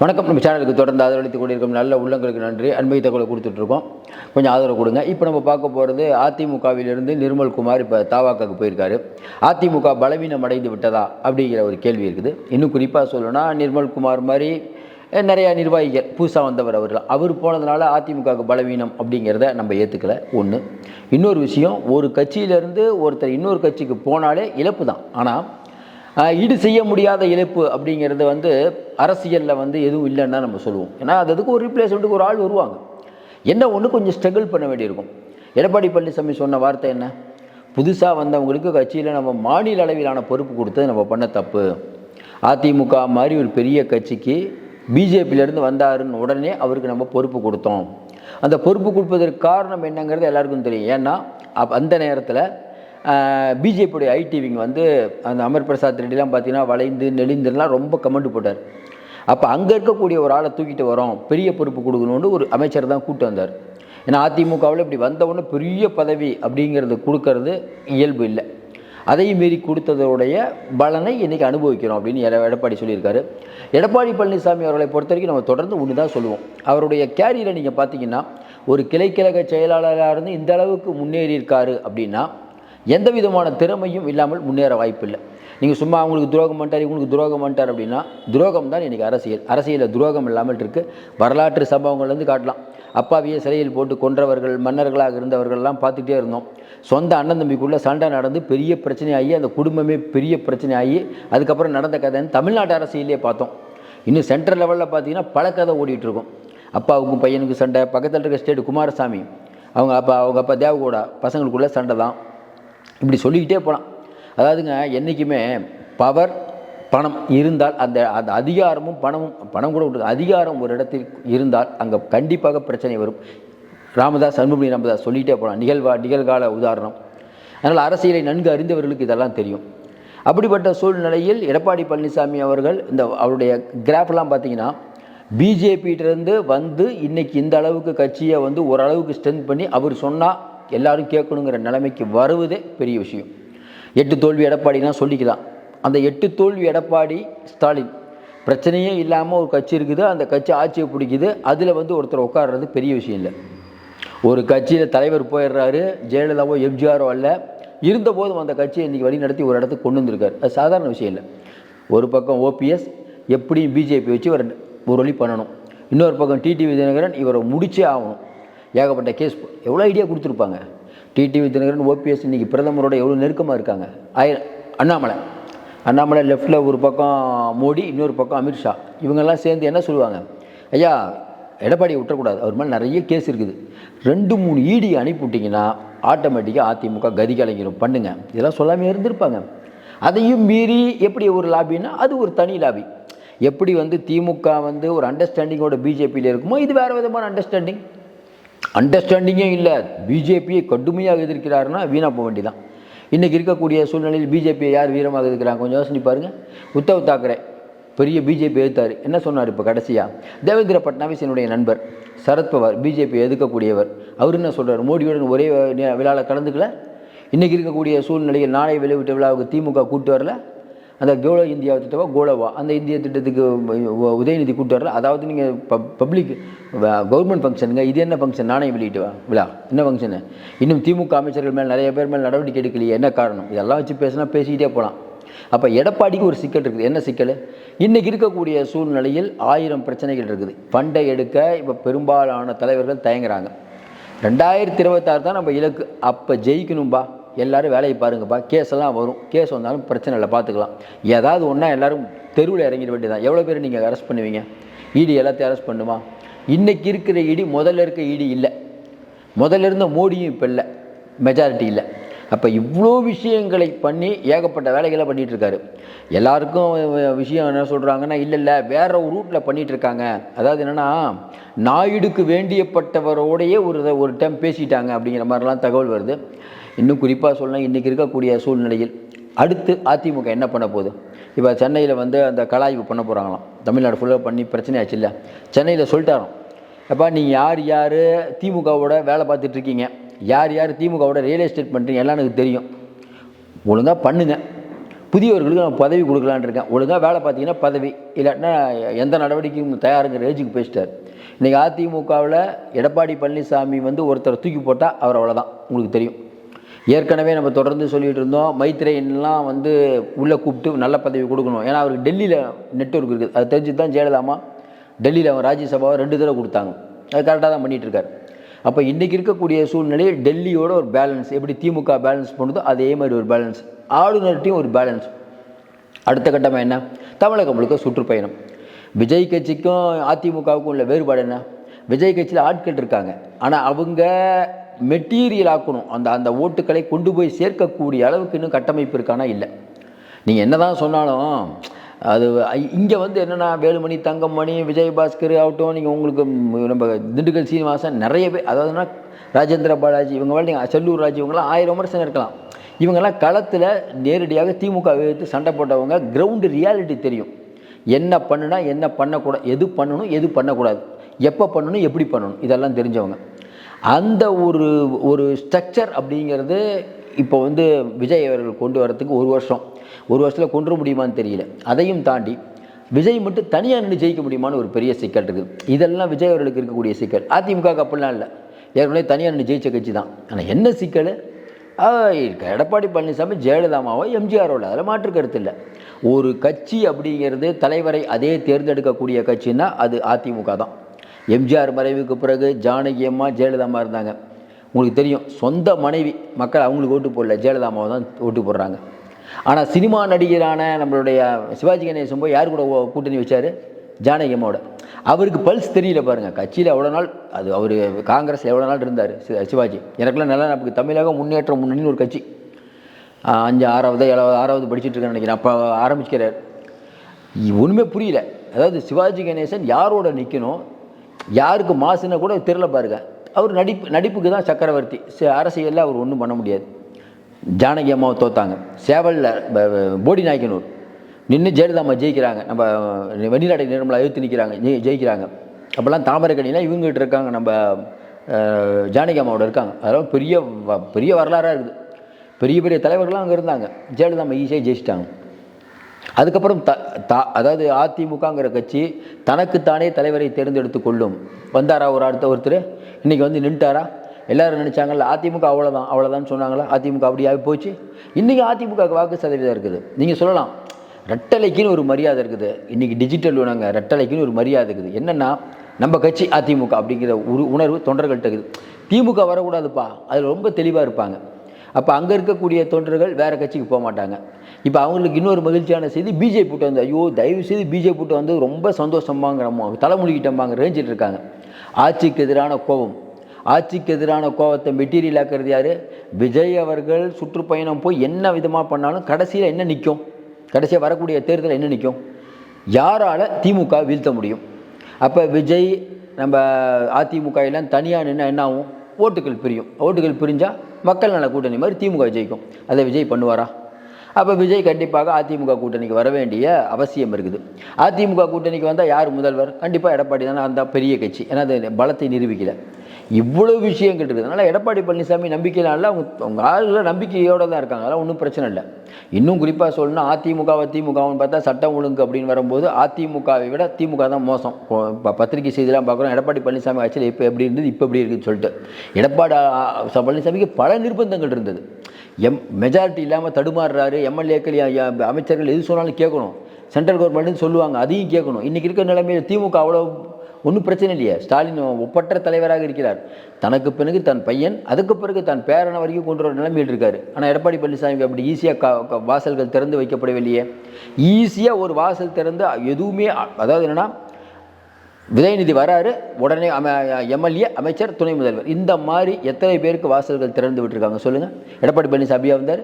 வணக்கம். நம்ம சேனலுக்கு தொடர்ந்து ஆதரவளித்துக் கொண்டிருக்கும் நல்ல உள்ளங்களுக்கு நன்றி. அன்பை தகவலை கொடுத்துட்ருக்கோம். கொஞ்சம் ஆதரவு கொடுங்க. இப்போ நம்ம பார்க்க போகிறது அதிமுகவிலிருந்து நிர்மல் குமார் இப்போ தாவாக்காக்கு போயிருக்காரு. அதிமுக பலவீனம் அடைந்து விட்டதா அப்படிங்கிற ஒரு கேள்வி இருக்குது. இன்னும் குறிப்பாக சொல்லணும்னா நிர்மல் குமார் மாதிரி நிறையா நிர்வாகிகள் புதுசாக வந்தவர் அவர் அவர் போனதுனால அதிமுகவுக்கு பலவீனம் அப்படிங்கிறத நம்ம ஏற்றுக்கல ஒன்று இன்னொரு விஷயம் ஒரு கட்சியிலேருந்து ஒருத்தர் இன்னொரு கட்சிக்கு போனாலே இழப்பு தான் ஆனால் ஈடு செய்ய முடியாத இழப்பு அப்படிங்கிறது வந்து அரசியலில் வந்து எதுவும் இல்லைன்னு தான் நம்ம சொல்லுவோம். ஏன்னா அது அதுக்கு ஒரு ரீப்ளேஸ்மெண்ட்டுக்கு ஒரு ஆள் வருவாங்க. என்ன ஒன்று கொஞ்சம் ஸ்ட்ரகிள் பண்ண வேண்டியிருக்கும். எடப்பாடி பழனிசாமி சொன்ன வார்த்தை என்ன? புதுசாக வந்தவங்களுக்கு கட்சியில் நம்ம மாநில அளவிலான பொறுப்பு கொடுத்தது நம்ம பண்ண தப்பு. அதிமுக மாதிரி ஒரு பெரிய கட்சிக்கு பிஜேபியிலேருந்து வந்தாருன்னு உடனே அவருக்கு நம்ம பொறுப்பு கொடுத்தோம். அந்த பொறுப்பு கொடுப்பதற்கு காரணம் என்னங்கிறது எல்லாருக்கும் தெரியும். ஏன்னா அப் அந்த நேரத்தில் பிஜேபியுடைய ஐடிவிங்க வந்து அந்த அமர் பிரசாத் ரெட்டிலாம் பார்த்தீங்கன்னா வளைந்து நெளிந்துலாம் ரொம்ப கமெண்ட் போட்டார். அப்போ அங்கே இருக்கக்கூடிய ஒரு ஆளை தூக்கிட்டு வரோம் பெரிய பொறுப்பு கொடுக்கணும்னு ஒரு அமைச்சர் தான் கூட்டு வந்தார். ஏன்னா அதிமுகவில் இப்படி வந்தவுடனே பெரிய பதவி அப்படிங்கிறது கொடுக்கறது இயல்பு இல்லை. அதையும் மீறி கொடுத்ததோடைய பலனை இன்றைக்கி அனுபவிக்கிறோம் அப்படின்னு எட- எடப்பாடி சொல்லியிருக்காரு. எடப்பாடி பழனிசாமி அவர்களை பொறுத்த வரைக்கும் நம்ம தொடர்ந்து ஒன்று தான் சொல்லுவோம். அவருடைய கேரியரை நீங்கள் பார்த்தீங்கன்னா ஒரு கிளைக்கழக செயலாளராக இருந்து இந்த அளவுக்கு முன்னேறி இருக்காரு அப்படின்னா எந்த விதமான திறமையும் இல்லாமல் முன்னேற வாய்ப்பில்லை. நீங்கள் சும்மா அவங்களுக்கு துரோகம் பண்ணிட்டார் இவங்களுக்கு துரோகம் பண்ணிட்டார் அப்படின்னா துரோகம் தான் இன்றைக்கி அரசியல். அரசியலில் துரோகம் இல்லாமல் இருக்குது வரலாற்று சம்பவங்கள்லேருந்து காட்டலாம். அப்பாவியை சிறையில் போட்டு கொன்றவர்கள் மன்னர்களாக இருந்தவர்கள்லாம் பார்த்துட்டே இருந்தோம். சொந்த அண்ணன் தம்பிக்குள்ளே சண்டை நடந்து பெரிய பிரச்சனையாகி அந்த குடும்பமே பெரிய பிரச்சனையாகி அதுக்கப்புறம் நடந்த கதைன்னு தமிழ்நாட்டு அரசியலே பார்த்தோம். இன்னும் சென்ட்ரல் லெவலில் பார்த்தீங்கன்னா பல கதை ஓடிட்டு இருக்கும் அப்பாவுக்கும் பையனுக்கும் சண்டை பக்கத்தில் இருக்க ஸ்டேட் குமாரசாமி அவங்க அப்பா அவங்க அப்பா தேவகோடா பசங்களுக்குள்ளே சண்டை தான். இப்படி சொல்லிக்கிட்டே போகலாம் அதாவதுங்க என்றைக்குமே பவர் பணம் இருந்தால் அந்த அந்த அதிகாரமும் பணமும் பணம் கூட விட்டு அதிகாரம் ஒரு இடத்தில் இருந்தால் அங்கே கண்டிப்பாக பிரச்சனை வரும். ராமதாஸ் அன்புமணி ராமதாஸ் சொல்லிகிட்டே போகலாம் நிகழ்வா நிகழ்கால உதாரணம். அதனால் அரசியலை நன்கு அறிந்தவர்களுக்கு இதெல்லாம் தெரியும். அப்படிப்பட்ட சூழ்நிலையில் எடப்பாடி பழனிசாமி அவர்கள் இந்த அவருடைய கிராஃப்லாம் பார்த்தீங்கன்னா பிஜேபியிலிருந்து வந்து இன்னைக்கு இந்த அளவுக்கு கட்சியை வந்து ஓரளவுக்கு ஸ்ட்ரென்த் பண்ணி அவர் சொன்னால் எல்லாரும் கேட்கணுங்கிற நிலைமைக்கு வருவதே பெரிய விஷயம். எட்டு தோல்வி எடப்பாடினா சொல்லிக்கலாம் அந்த எட்டு தோல்வி எடப்பாடி ஸ்டாலின் பிரச்சனையே இல்லாமல் ஒரு கட்சி இருக்குது அந்த கட்சி ஆட்சியை பிடிக்குது அதில் வந்து ஒருத்தர் உட்கார்றது பெரிய விஷயம் இல்லை. ஒரு கட்சியில் தலைவர் போயிடுறாரு ஜெயலலிதாவோ எம்ஜிஆரோ அல்ல இருந்தபோதும் அந்த கட்சியை இன்றைக்கி வழி நடத்தி ஒரு இடத்துக்கு கொண்டு வந்திருக்காரு. அது சாதாரண விஷயம் இல்லை. ஒரு பக்கம் ஓபிஎஸ் எப்படியும் பிஜேபி வச்சு ஒரு ஒரு வழி பண்ணணும். இன்னொரு பக்கம் டிடிவி தினகரன் இவரை முடிச்சே ஆகணும். ஏகப்பட்ட கேஸ் எவ்வளோ ஐடியா கொடுத்துருப்பாங்க? டிடிவி தினகரன் ஓபிஎஸ் இன்றைக்கி பிரதமரோட எவ்வளோ நெருக்கமாக இருக்காங்க? ஆய அண்ணாமலை. அண்ணாமலை லெஃப்டில் ஒரு பக்கம் மோடி இன்னொரு பக்கம் அமித்ஷா இவங்கெல்லாம் சேர்ந்து என்ன சொல்லுவாங்க? ஐயா எடப்பாடியை விட்டக்கூடாது அவர் மேலே நிறைய கேஸ் இருக்குது. ரெண்டு மூணு இடி அனுப்பிவிட்டிங்கன்னா ஆட்டோமேட்டிக்காக அதிமுக கதி கலைஞரும் பண்ணுங்கள் இதெல்லாம் சொல்லாமல் இருந்திருப்பாங்க. அதையும் மீறி எப்படி ஒரு லாபின்னா அது ஒரு தனி லாபி எப்படி வந்து திமுக வந்து ஒரு அண்டர்ஸ்டாண்டிங்கோட பிஜேபியில் இருக்குமோ இது வேறு விதமான அண்டர்ஸ்டாண்டிங் அண்டர்ஸ்டாண்டிங்கே இல்லை. பிஜேபியை கடுமையாக எதிர்க்கிறாருன்னா வீணாக போக வேண்டியதான் இன்றைக்கி இருக்கக்கூடிய சூழ்நிலையில் பிஜேபியை யார் வீரமாக எதிர்க்கிறாங்க? கொஞ்சம் யோசனை பாருங்கள் உத்தவ் தாக்கரே பெரிய பிஜேபி எதிர்த்தார். என்ன சொன்னார் இப்போ கடைசியாக தேவேந்திர பட்னாவிஸ் என்னுடைய நண்பர் சரத்பவார் பிஜேபி எதிர்க்கக்கூடியவர். அவர் என்ன சொல்கிறார் மோடியுடன் ஒரே விழாவில் கலந்துக்கல? இன்றைக்கி இருக்கக்கூடிய சூழ்நிலையில் நாளை வெளியிட்ட விழாவுக்கு திமுக கூட்டு வரல? அந்த கோலோ இந்தியா திட்டவா கோலவா? அந்த இந்திய திட்டத்துக்கு உ- உதயநிதி கூட்டு வரல அதாவது நீங்கள் பப் பப்ளிக் கவர்மெண்ட் ஃபங்க்ஷனுங்க இது என்ன ஃபங்க்ஷன் நாணயம் வெளியிட்டு வா விழா. என்ன ஃபங்க்ஷனு இன்னும் திமுக அமைச்சர்கள் மேலே நிறைய பேர் மேல் நடவடிக்கை எடுக்கலையே என்ன காரணம்? இதெல்லாம் வச்சு பேசினா பேசிக்கிட்டே போகலாம் அப்போ எடப்பாடிக்கு ஒரு சிக்கல் இருக்குது. என்ன சிக்கல்? இன்றைக்கி இருக்கக்கூடிய சூழ்நிலையில் ஆயிரம் பிரச்சனைகள் இருக்குது. ஃபண்டை எடுக்க இப்போ பெரும்பாலான தலைவர்கள் தயங்குறாங்க. ரெண்டாயிரத்தி இருபத்தாறு தான் நம்ம இலக்கு. அப்போ ஜெயிக்கணும்பா. எல்லோரும் வேலையை பாருங்கப்பா. கேஸ் எல்லாம் வரும். கேஸ் வந்தாலும் பிரச்சனை இல்லை பார்த்துக்கலாம். ஏதாவது ஒன்றா எல்லாரும் தெருவில் இறங்கிட வேண்டியதான் எவ்வளோ பேர் நீங்கள் அரெஸ்ட் பண்ணுவீங்க? இடி எல்லாத்தையும் அரெஸ்ட் பண்ணுமா? இன்றைக்கி இருக்கிற இடி முதல்ல இருக்க இடி இல்லை. முதல்ல இருந்த மோடியும் இப்போ இல்லை. மெஜாரிட்டி இல்லை. அப்போ இவ்வளோ விஷயங்களை பண்ணி ஏகப்பட்ட வேலைகளை பண்ணிகிட்ருக்காரு எல்லாருக்கும் விஷயம் என்ன சொல்கிறாங்கன்னா இல்லை இல்லை வேற ஒரு ரூட்டில் பண்ணிகிட்ருக்காங்க இருக்காங்க அதாவது என்னென்னா நாயுடுக்கு வேண்டியப்பட்டவரோடையே ஒரு ஒரு டைம் பேசிட்டாங்க அப்படிங்கிற மாதிரிலாம் தகவல் வருது. இன்னும் குறிப்பாக சொல்லணும் இன்றைக்கி இருக்கக்கூடிய சூழ்நிலையில் அடுத்து அதிமுக என்ன பண்ண போகுது? இப்போ சென்னையில் வந்து அந்த கலாய்வு பண்ண போகிறாங்களாம் தமிழ்நாடு ஃபுல்லாக பண்ணி பிரச்சனை ஆச்சு இல்லை சென்னையில் சொல்லிட்டாராம். அப்பா நீங்கள் யார் யார்? திமுகவோட வேலை பார்த்துட்ருக்கீங்க யார் யார் திமுகவோட ரியல் எஸ்டேட் பண்ணுறீங்க எல்லாம் எனக்கு தெரியும். ஒழுங்காக பண்ணுங்க. புதியவர்களுக்கு நான் பதவி கொடுக்கலான்னு இருக்கேன். ஒழுங்காக வேலை பார்த்தீங்கன்னா பதவி. இல்லாட்டினா எந்த நடவடிக்கையும் தயாருங்கிற ஏஜுக்கு பேசிட்டார் இன்றைக்கி அதிமுகவில் எடப்பாடி பழனிசாமி வந்து ஒருத்தர் தூக்கி போட்டால் அவர் அவ்வளோதான் உங்களுக்கு தெரியும். ஏற்கனவே நம்ம தொடர்ந்து சொல்லிகிட்டு இருந்தோம் மைத்ரேயன்லாம் வந்து உள்ளே கூப்பிட்டு நல்ல பதவி கொடுக்கணும். ஏன்னா அவருக்கு டெல்லியில் நெட்வொர்க் இருக்குது. அது தெரிஞ்சு தான் ஜெயலலிதாமா டெல்லியில் அவன் ராஜ்யசபாவை ரெண்டு தடவை கொடுத்தாங்க. அது கரெக்டாக தான் பண்ணிகிட்ருக்காரு அப்போ இன்றைக்கி இருக்கக்கூடிய சூழ்நிலை டெல்லியோட ஒரு பேலன்ஸ் எப்படி திமுக பேலன்ஸ் பண்ணுதோ அதே மாதிரி ஒரு பேலன்ஸ் ஆளுநர்கிட்டையும் ஒரு பேலன்ஸ் அடுத்த கட்டமாக என்ன? தமிழகம் முழுக்க சுற்றுப்பயணம். விஜய் கட்சிக்கும் அதிமுகவுக்கும் உள்ள வேறுபாடு என்ன? விஜய் கட்சியில் ஆட்கள் இருக்காங்க. ஆனால் அவங்க மெட்டீரியல் ஆக்கணும். அந்த அந்த ஓட்டுக்களை கொண்டு போய் சேர்க்கக்கூடிய அளவுக்கு இன்னும் கட்டமைப்பு இருக்கானா? இல்லை. நீங்கள் என்ன தான் சொன்னாலும் அது இங்கே வந்து என்னென்னா வேலுமணி தங்கமணி விஜயபாஸ்கர் ஆகட்டும் நீங்கள் உங்களுக்கு நம்ம திண்டுக்கல் சீனிவாசன் நிறைய பேர் அதாவதுன்னா ராஜேந்திர பாலாஜி இவங்க நீங்கள் செல்லூர் ராஜ் இவங்கெல்லாம் ஆயிரம் விமர்சனம் இருக்கலாம். இவங்கெல்லாம் களத்தில் நேரடியாக திமுக எதிர்த்து சண்டை போட்டவங்க கிரவுண்டு ரியாலிட்டி தெரியும். என்ன பண்ணுனா என்ன பண்ணக்கூடாது எது பண்ணணும் எது பண்ணக்கூடாது. எப்போ பண்ணணும் எப்படி பண்ணணும் இதெல்லாம் தெரிஞ்சவங்க. அந்த ஒரு ஒரு ஸ்ட்ரக்சர் அப்படிங்கிறது இப்போ வந்து விஜய் அவர்கள் கொண்டு வரத்துக்கு ஒரு வருஷம். ஒரு வருஷத்தில் கொண்டு வர முடியுமான்னு தெரியல. அதையும் தாண்டி விஜய் மட்டும் தனியாக நின்று ஜெயிக்க முடியுமான்னு ஒரு பெரிய சிக்கல் இருக்குது. இதெல்லாம் விஜய் அவர்களுக்கு இருக்கக்கூடிய சிக்கல். அதிமுக அப்படிலாம் இல்லை. ஏற்கனவே தனியாக நின்று ஜெயிச்ச கட்சி தான். ஆனால் என்ன சிக்கல்? எடப்பாடி பழனிசாமி ஜெயலலிதாமாவோ எம்ஜிஆரோட அதில் மாற்று கருத்து இல்லை. ஒரு கட்சி அப்படிங்கிறது தலைவரை அதே தேர்ந்தெடுக்கக்கூடிய கட்சின்னா அது அதிமுக தான். எம்ஜிஆர் மறைவுக்கு பிறகு ஜானகி அம்மா ஜெயலலிதாமா இருந்தாங்க. உங்களுக்கு தெரியும் சொந்த மனைவி மக்கள் அவங்களுக்கு ஓட்டு போடல. ஜெயலலிதாமாவை தான் ஓட்டு போடுறாங்க. ஆனால் சினிமா நடிகரான நம்மளுடைய சிவாஜி கணேசன் போய் யார் கூட கூட்டணி வச்சார்? ஜானகி அம்மாவோட அவருக்கு பல்ஸ் தெரியல பாருங்கள் கட்சியில் எவ்வளோ நாள் அது அவர் காங்கிரஸில் எவ்வளோ நாள் இருந்தார் சி- சிவாஜி. எனக்குலாம் நல்லா நமக்கு தமிழக முன்னேற்ற முன்னணின்னு ஒரு கட்சி. அஞ்சு ஆறாவது ஏழாவது ஆறாவது படிச்சுட்டு இருக்கேன்னு நினைக்கிறேன். அப்போ ஆரம்பிக்கிறார் ஒன்றுமே புரியல. அதாவது சிவாஜி கணேசன் யாரோட நிற்கணும் யாருக்கு மாசுன்னு கூட தெரில பாருங்க. அவர் நடிப்பு நடிப்புக்கு தான் சக்கரவர்த்தி. அரசியலில் அவர் ஒன்றும் பண்ண முடியாது. ஜானகி அம்மாவை தோத்தாங்க. சேவலில் போடி நாயக்கனூர். நின்று ஜெயலலிதாம்மா ஜெயிக்கிறாங்க. நம்ம வெண்ணிலாடை நிர்மலா எழுத்து நிற்கிறாங்க ஜெயிக்கிறாங்க. அப்போல்லாம் தாமரைக்கணிலாம் இவங்ககிட்ட இருக்காங்க. நம்ம ஜானகி அம்மாவோட இருக்காங்க. அதெல்லாம் பெரிய வ- பெரிய வரலாறாக இருக்குது. பெரிய பெரிய தலைவர்கள்லாம் அங்கே இருந்தாங்க. ஜெயலலிதாம்மா ஈஸியாக ஜெயிச்சிட்டாங்க. அதுக்கப்புறம் த தா அதாவது அதிமுகங்கிற கட்சி தனக்குத்தானே தலைவரை தேர்ந்தெடுத்து கொள்ளும். வந்தாரா ஒரு அடுத்த ஒருத்தர்? இன்றைக்கி வந்து நின்ட்டாரா? எல்லாரும் நினச்சாங்கல்ல அதிமுக அவ்வளோதான் அவ்வளோதான் சொன்னாங்களா? அதிமுக அப்படியாகி போச்சு. இன்றைக்கி அதிமுக வாக்கு சதவீதம் இருக்குது. நீங்கள் சொல்லலாம் ரெட்டலைக்குன்னு ஒரு மரியாதை இருக்குது. இன்றைக்கி டிஜிட்டல் உணங்க ரெட்டலைக்குன்னு ஒரு மரியாதை இருக்குது. என்னென்னா நம்ம கட்சி அதிமுக அப்படிங்கிற ஒரு உணர்வு தொண்டர்கள்ட்ட இருக்குது. திமுக வரக்கூடாதுப்பா அதில் ரொம்ப தெளிவாக இருப்பாங்க. அப்போ அங்கே இருக்கக்கூடிய தொண்டர்கள் வேறு கட்சிக்கு போக மாட்டாங்க. இப்போ அவங்களுக்கு இன்னொரு மகிழ்ச்சியான செய்தி பிஜேபி கூட்டம் வந்து ஐயோ தயவு செய்து பிஜேபி கூட்டம் வந்து ரொம்ப சந்தோஷமாங்கிறமோ தலைமொழிக்கிட்டம்பாங்க ரேஞ்சிட்டு இருக்காங்க. ஆட்சிக்கு எதிரான கோபம். ஆட்சிக்கு எதிரான கோபத்தை மெட்டீரியல் ஆக்கிறது யார்? விஜய் அவர்கள் சுற்றுப்பயணம் போய் என்ன விதமாக பண்ணாலும் கடைசியில் என்ன நிற்கும் கடைசியாக வரக்கூடிய தேர்தல் என்ன நிற்கும் யாரால் திமுக வீழ்த்த முடியும்? அப்போ விஜய் நம்ம அதிமுக எல்லாம் தனியாக நின்று என்ன ஆகும்? ஓட்டுகள் பிரியும். ஓட்டுகள் பிரிஞ்சால் மக்கள் நல கூட்டணி மாதிரி திமுக ஜெயிக்கும். அதை விஜய் பண்ணுவாரா? அப்போ விஜய் கண்டிப்பாக அதிமுக கூட்டணிக்கு வர வேண்டிய அவசியம் இருக்குது. அதிமுக கூட்டணிக்கு வந்தால் யார் முதல்வர்? கண்டிப்பாக எடப்பாடி தானே. அந்த பெரிய கட்சி. ஏன்னா அது பலத்தை நிரூபிக்கலை. இவ்வளோ விஷயங்கள் இருக்குது அதனால் எடப்பாடி பழனிசாமி நம்பிக்கையினால அவங்க அவங்க ஆளுகளை நம்பிக்கையோடு தான் இருக்காங்க. அதெல்லாம் ஒன்றும் பிரச்சனை இல்லை. இன்னும் குறிப்பாக சொல்லணும்னா அதிமுகவை திமுகவுன்னு பார்த்தா சட்டம் ஒழுங்கு அப்படின்னு வரும்போது அதிமுகவை விட திமுக தான் மோசம். இப்போ பத்திரிகை செய்திலாம் பார்க்குறோம் எடப்பாடி பழனிசாமி ஆட்சியில் இப்போ எப்படி இருந்தது இப்போ எப்படி இருக்குதுன்னு சொல்லிட்டு. எடப்பாடி பழனிசாமிக்கு பல நிர்பந்தங்கள் இருந்தது. எம் மெஜாரிட்டி இல்லாமல் தடுமாறுறாரு எம்எல்ஏக்கள் அமைச்சர்கள் எது சொன்னாலும் கேட்கணும். சென்ட்ரல் கவர்மெண்ட்னு சொல்லுவாங்க அதையும் கேட்கணும். இன்றைக்கி இருக்கிற நிலைமையில் திமுக அவ்வளோ ஒன்றும் பிரச்சனை இல்லையே. ஸ்டாலின் ஒப்பற்ற தலைவராக இருக்கிறார். தனக்கு பிறகு தன் பையன் அதுக்கு பிறகு தன் பேரனை வரைக்கும் கொண்டு வர நிலைமையில் இருக்கார். ஆனால் எடப்பாடி பழனிசாமிக்கு அப்படி ஈஸியாக வாசல்கள் திறந்து வைக்கப்படவில்லையே ஈஸியாக ஒரு வாசல் திறந்து எதுவுமே அதாவது என்னென்னா விஜயநிதி வராரு உடனே அம எம்எல்ஏ அமைச்சர் துணை முதல்வர். இந்த மாதிரி எத்தனை பேருக்கு வாசல்கள் திறந்து விட்டுருக்காங்க சொல்லுங்கள் எடப்பாடி பழனிசாமியாக வந்தார்.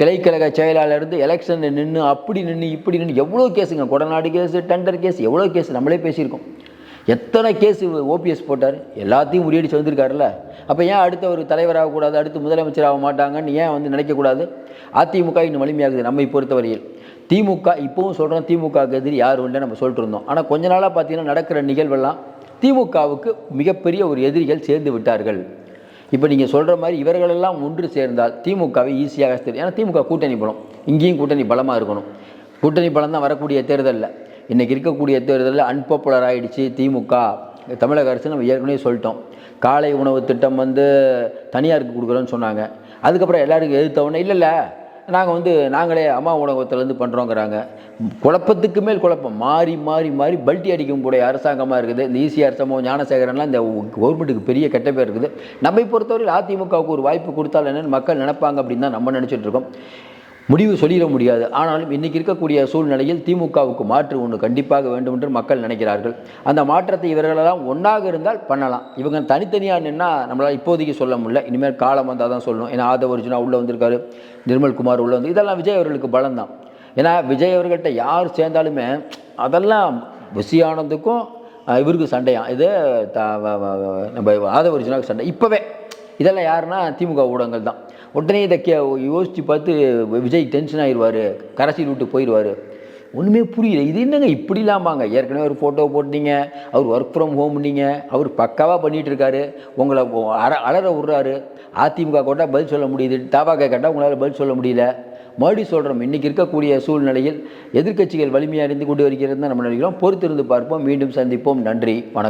கிளைக்கழக செயலாளர் இருந்து எலெக்ஷன் நின்று அப்படி நின்று இப்படி நின்று எவ்வளோ கேஸுங்க கொடநாடு கேஸு டெண்டர் கேஸ் எவ்வளோ கேஸ் நம்மளே பேசியிருக்கோம். எத்தனை கேஸ் ஓபிஎஸ் போட்டார்? எல்லாத்தையும் முறியடிச்சு வந்திருக்காருல்ல. அப்போ ஏன் அடுத்த ஒரு தலைவராகக்கூடாது? அடுத்து முதலமைச்சர் ஆக மாட்டாங்கன்னு ஏன் வந்து நினைக்கக்கூடாது? அதிமுக இன்னும் வலிமையாகுது நம்மை பொறுத்தவரையில். திமுக இப்போவும் சொல்கிறோம் திமுக எதிரி யாரும் இல்லை நம்ம சொல்லிட்டு இருந்தோம். ஆனால் கொஞ்ச நாளாக பார்த்தீங்கன்னா நடக்கிற நிகழ்வெல்லாம் திமுகவுக்கு மிகப்பெரிய ஒரு எதிரிகள் சேர்ந்து விட்டார்கள். இப்போ நீங்கள் சொல்கிற மாதிரி இவர்களெல்லாம் ஒன்று சேர்ந்தால் திமுகவை ஈஸியாக தெரியும் ஏன்னா திமுக கூட்டணி பலம். இங்கேயும் கூட்டணி பலமாக இருக்கணும். கூட்டணி பலம் தான் வரக்கூடிய தேர்தலில். இன்றைக்கி இருக்கக்கூடிய தேர்தலில் அன்பாப்புலர் ஆகிடுச்சு திமுக. தமிழக அரசு நம்ம ஏற்கனவே சொல்லிட்டோம். காலை உணவு திட்டம் வந்து தனியாருக்கு கொடுக்குறோன்னு சொன்னாங்க. அதுக்கப்புறம் எல்லாருக்கும் எதிர்த்தவொடனே இல்லை இல்லை நாங்கள் வந்து நாங்களே அம்மா உணவகத்துலேருந்து பண்ணுறோங்கிறாங்க குழப்பத்துக்கு மேல் குழப்பம். மாறி மாறி மாறி பல்ட்டி அடிக்கும் கூடிய அரசாங்கமாக இருக்குது. இந்த ஈசிஆர் சம்பவம் ஞானசேகரன்லாம் இந்த கவர்மெண்ட்டுக்கு பெரிய கெட்ட பேர் இருக்குது. நம்மை பொறுத்தவரையில் அதிமுகவுக்கு ஒரு வாய்ப்பு கொடுத்தால் என்னென்னு மக்கள் நினைப்பாங்க அப்படின்னு தான் நம்ம நினச்சிட்ருக்கோம் முடிவு சொல்லிட முடியாது. ஆனாலும் இன்றைக்கி இருக்கக்கூடிய சூழ்நிலையில் திமுகவுக்கு மாற்று ஒன்று கண்டிப்பாக வேண்டும் என்று மக்கள் நினைக்கிறார்கள். அந்த மாற்றத்தை இவர்களெல்லாம் ஒன்றாக இருந்தால் பண்ணலாம். இவங்க தனித்தனியாக நின்னா நம்மளால் இப்போதைக்கு சொல்ல முடியல. இனிமேல் காலம் வந்தால் தான் சொல்லணும். ஏன்னா ஆதவ அர்ஜுனா உள்ளே வந்திருக்காரு. நிர்மல்குமார் உள்ளே வந்து இதெல்லாம் விஜய் அவர்களுக்கு பலம் தான். ஏன்னா விஜய் அவர்கள்ட்ட யார் சேர்ந்தாலுமே அதெல்லாம் புசியானந்துக்கும் இவருக்கு சண்டையாம். இது வ- நம்ம ஆதவ அர்ஜுனாவுக்கு சண்டை. இப்போவே இதெல்லாம் யாருன்னா திமுக ஊடகங்கள் தான். உடனே இதை கே யோசித்து பார்த்து விஜய் டென்ஷன் ஆயிடுவார் கரசியில் விட்டு போயிடுவார். ஒன்றுமே புரியல. இது என்னங்க இப்படி இல்லாமாங்க? ஏற்கனவே ஒரு ஃபோட்டோ போட்டீங்க அவர் ஒர்க் ஃப்ரம் ஹோம்னீங்க அவர் பக்காவாக பண்ணிகிட்டு இருக்காரு உங்களை அற அலற விட்றாரு. அதிமுக கேட்டால் பதில் சொல்ல முடியுது தாபாக கேட்டால் உங்களால் பதில் சொல்ல முடியல. மறுபடியும் சொல்கிறோம் இன்றைக்கி இருக்கக்கூடிய சூழ்நிலையில் எதிர்க்கட்சிகள் வலிமையாக இருந்து கொண்டு வருகிறது தான் நம்ம நினைக்கிறோம். பொறுத்திருந்து பார்ப்போம் மீண்டும் சந்திப்போம். நன்றி வணக்கம்.